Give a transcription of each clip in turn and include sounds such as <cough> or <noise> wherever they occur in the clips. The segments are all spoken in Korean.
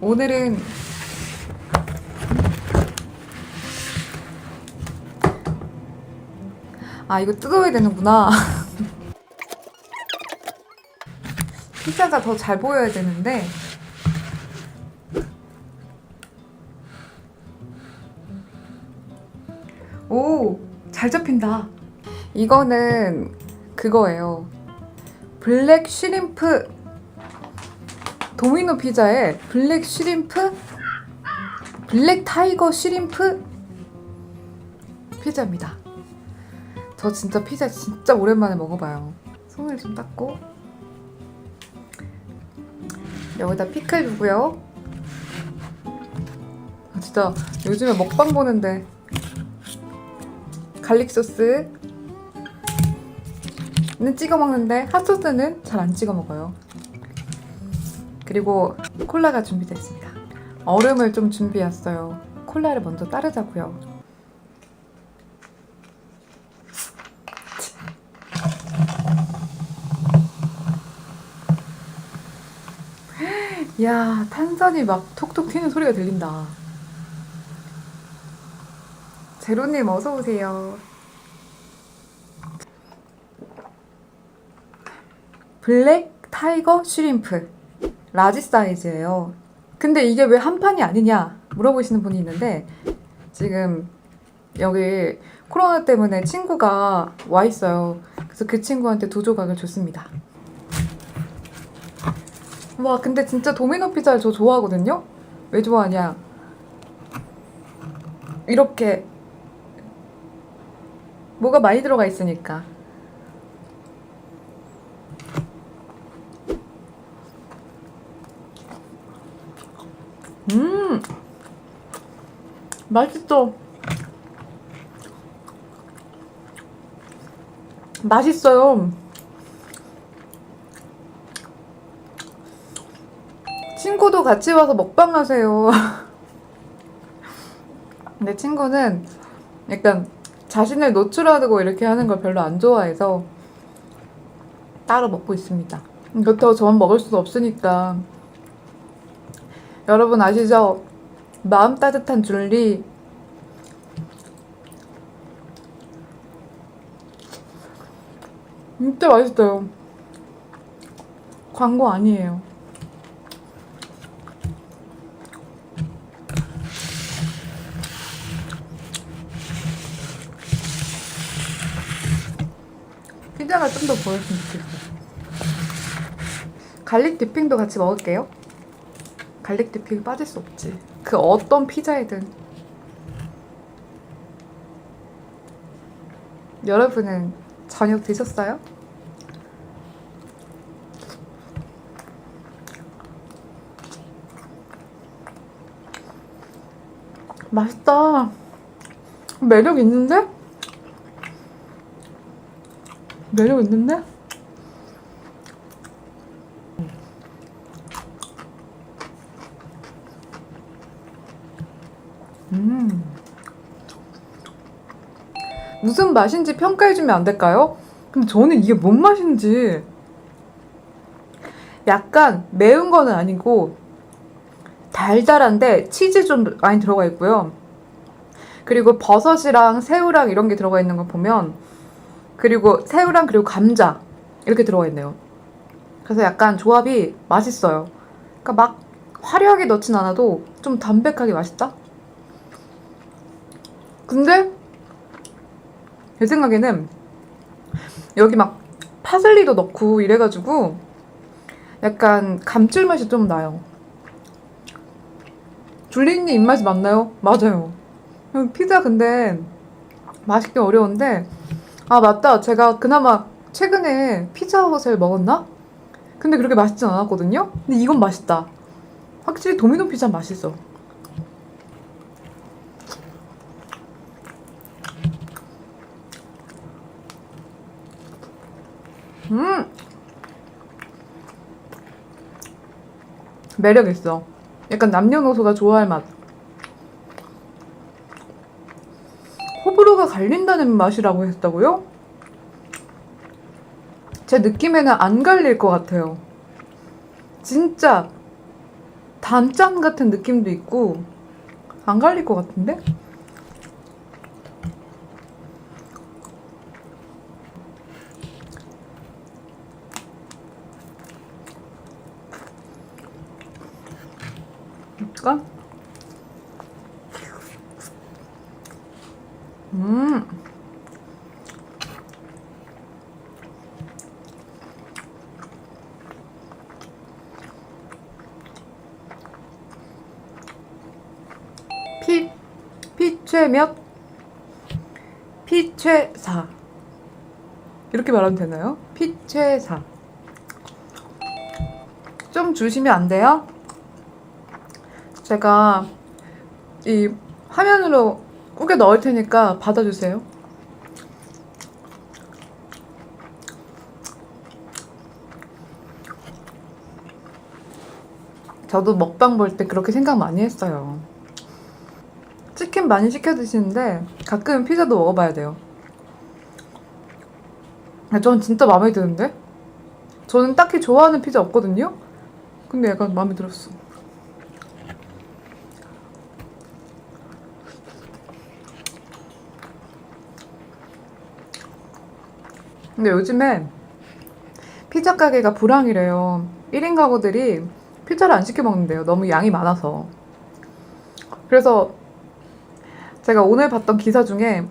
오늘은 아 이거 뜯어야 되는구나. <laughs> 피자가 더 잘 보여야 되는데 오, 잘 잡힌다. 이거는 그거예요. 블랙 쉬림프 도미노 피자에 블랙 쉬림프 블랙 타이거 쉬림프 피자입니다. 저 진짜 피자 진짜 오랜만에 먹어봐요. 손을 좀 닦고 여기다 피클 두고요. 아, 진짜 요즘에 먹방 보는데 갈릭 소스는 찍어 먹는데 핫소스는 잘 안 찍어 먹어요. 그리고 콜라가 준비되어 있습니다. 얼음을 좀 준비했어요. 콜라를 먼저 따르자고요. 야 탄산이 막 톡톡 튀는 소리가 들린다. 제로님 어서 오세요. 블랙 타이거 슈림프 라지 사이즈예요. 근데 이게 왜 한 판이 아니냐 물어보시는 분이 있는데 지금 여기 코로나 때문에 친구가 와 있어요. 그래서 그 친구한테 두 조각을 줬습니다. 와 근데 진짜 도미노 피자를 저 좋아하거든요. 왜 좋아하냐? 이렇게 뭐가 많이 들어가 있으니까. 음, 맛있어. 맛있어요. 친구도 같이 와서 먹방 하세요. <laughs> 내 친구는 약간 자신을 노출하고 이렇게 하는 걸 별로 안 좋아해서 따로 먹고 있습니다. 그렇다고 저만 먹을 수도 없으니까. 여러분 아시죠? 마음 따뜻한 줄리. 진짜 맛있어요. 광고 아니에요. 피자가 좀 더 보였으면 좋겠어요. 갈릭 디핑도 같이 먹을게요. 갈릭 디핑 빠질 수 없지. 그 어떤 피자이든. 여러분은 저녁 드셨어요? 맛있다. 매력 있는데? 매력 있는데? 음. 무슨 맛인지 평가해주면 안 될까요? 근데 저는 이게 뭔 맛인지 약간 매운 거는 아니고 달달한데 치즈 좀 많이 들어가 있고요. 그리고 버섯이랑 새우랑 이런 게 들어가 있는 걸 보면 그리고 새우랑 그리고 감자 이렇게 들어가 있네요. 그래서 약간 조합이 맛있어요. 그러니까 막 화려하게 넣진 않아도 좀 담백하게 맛있다? 근데 제 생각에는 여기 막 파슬리도 넣고 이래가지고 약간 감칠맛이 좀 나요. 줄리님 입맛이 맞나요? 맞아요. 피자 근데 맛있기 어려운데 아 맞다 제가 그나마 최근에 피자 헛을 먹었나? 근데 그렇게 맛있진 않았거든요? 근데 이건 맛있다. 확실히 도미노 피자 맛있어. 음! 매력 있어. 약간 남녀노소가 좋아할 맛. 호불호가 갈린다는 맛이라고 했다고요? 제 느낌에는 안 갈릴 것 같아요. 진짜 단짠 같은 느낌도 있고 안 갈릴 것 같은데? 볼까? 음. 피, 피최몇? 피최사. 이렇게 말하면 되나요? 피최사. 좀 주시면 안 돼요? 제가 이 화면으로 꾸겨 넣을 테니까 받아주세요. 저도 먹방 볼 때 그렇게 생각 많이 했어요. 치킨 많이 시켜 드시는데 가끔 피자도 먹어봐야 돼요. 전 진짜 마음에 드는데? 저는 딱히 좋아하는 피자 없거든요? 근데 약간 마음에 들었어. 근데 요즘에 피자 가게가 불황이래요. 1인 가구들이 피자를 안 시켜 먹는데요. 너무 양이 많아서. 그래서 제가 오늘 봤던 기사 중에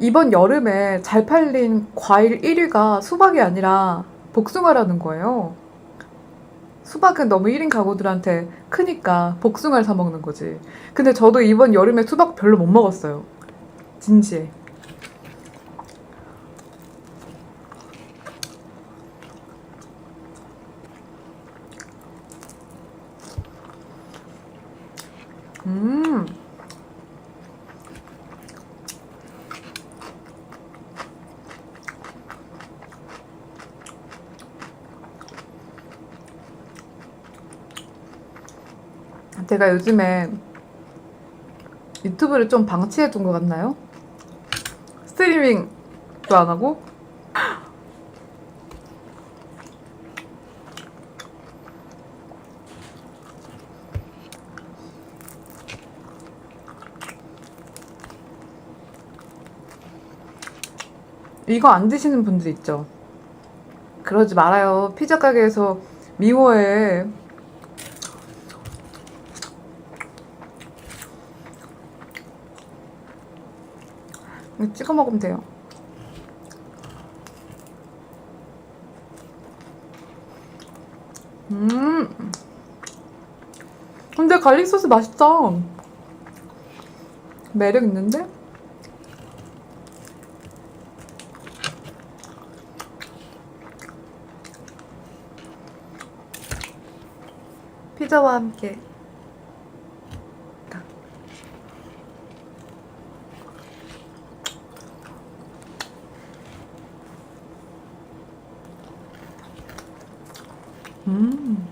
이번 여름에 잘 팔린 과일 1위가 수박이 아니라 복숭아라는 거예요. 수박은 너무 1인 가구들한테 크니까 복숭아를 사 먹는 거지. 근데 저도 이번 여름에 수박 별로 못 먹었어요. 진지해. 음. 제가 요즘에 유튜브를 좀 방치해 둔 것 같나요? 스트리밍도 안 하고? 이거 안 드시는 분들 있죠? 그러지 말아요. 피자 가게에서 미워해. 찍어 먹으면 돼요. 음. 근데 갈릭 소스 맛있다. 매력 있는데? 피자와 함께. 음.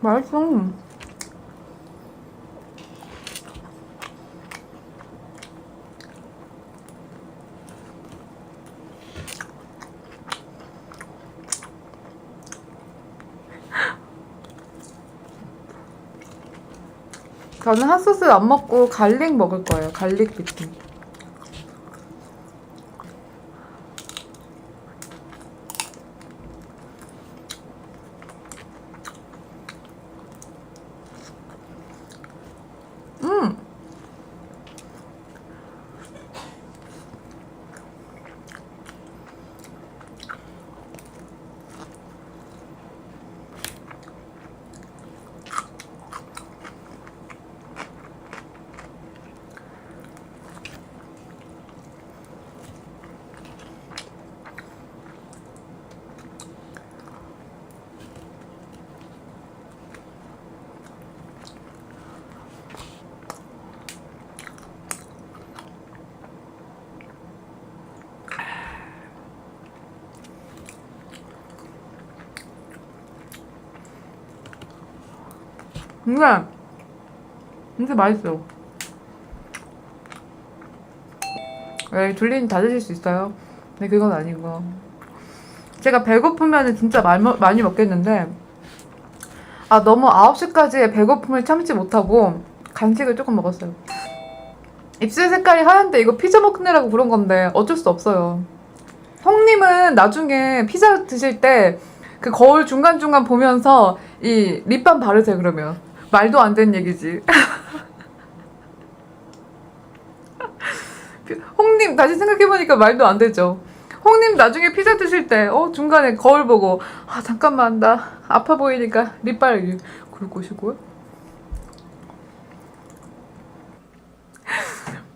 맛있어. 저는 핫소스 안 먹고 갈릭 먹을 거예요. 갈릭 비빔. 근데 진짜 맛있어. 왜 둘리는 다 드실 수 있어요. 근데 그건 아니고. 제가 배고프면 진짜 많이 먹겠는데, 아, 너무 9시까지 배고픔을 참지 못하고 간식을 조금 먹었어요. 입술 색깔이 하얀데 이거 피자 먹느라고 그런 건데 어쩔 수 없어요. 형님은 나중에 피자 드실 때 그 거울 중간중간 보면서 이 립밤 바르세요, 그러면. 말도 안 되는 얘기지. 홍님 다시 생각해보니까 말도 안 되죠. 홍님 나중에 피자 드실 때, 어, 중간에 거울 보고, 아, 잠깐만, 나 아파 보이니까 립 바르기. 그럴 것이고요.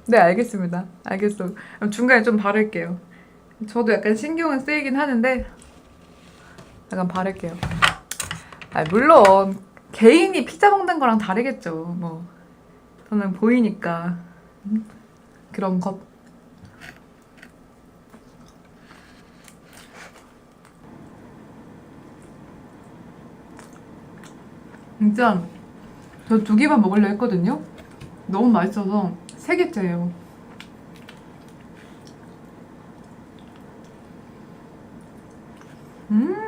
네, 알겠습니다. 알겠어. 중간에 좀 바를게요. 저도 약간 신경은 쓰이긴 하는데, 약간 바를게요. 아, 물론, 개인이 피자 먹는 거랑 다르겠죠. 뭐, 저는 보이니까. 음, 그런 것. 진짜 저 두 개만 먹으려 했거든요. 너무 맛있어서 세 개째예요. 음. 음.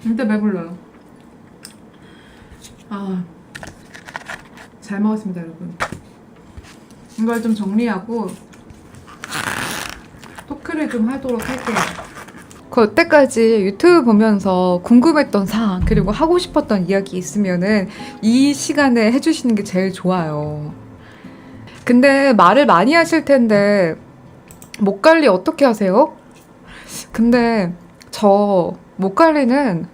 진짜 배불러요. 아, 잘 먹었습니다, 여러분. 이걸 좀 정리하고 토크를 좀 하도록 할게요. 그때까지 유튜브 보면서 궁금했던 사항 그리고 하고 싶었던 이야기 있으면은 이 시간에 해주시는 게 제일 좋아요. 근데 말을 많이 하실 텐데 목 관리 어떻게 하세요? 근데 저 목 관리는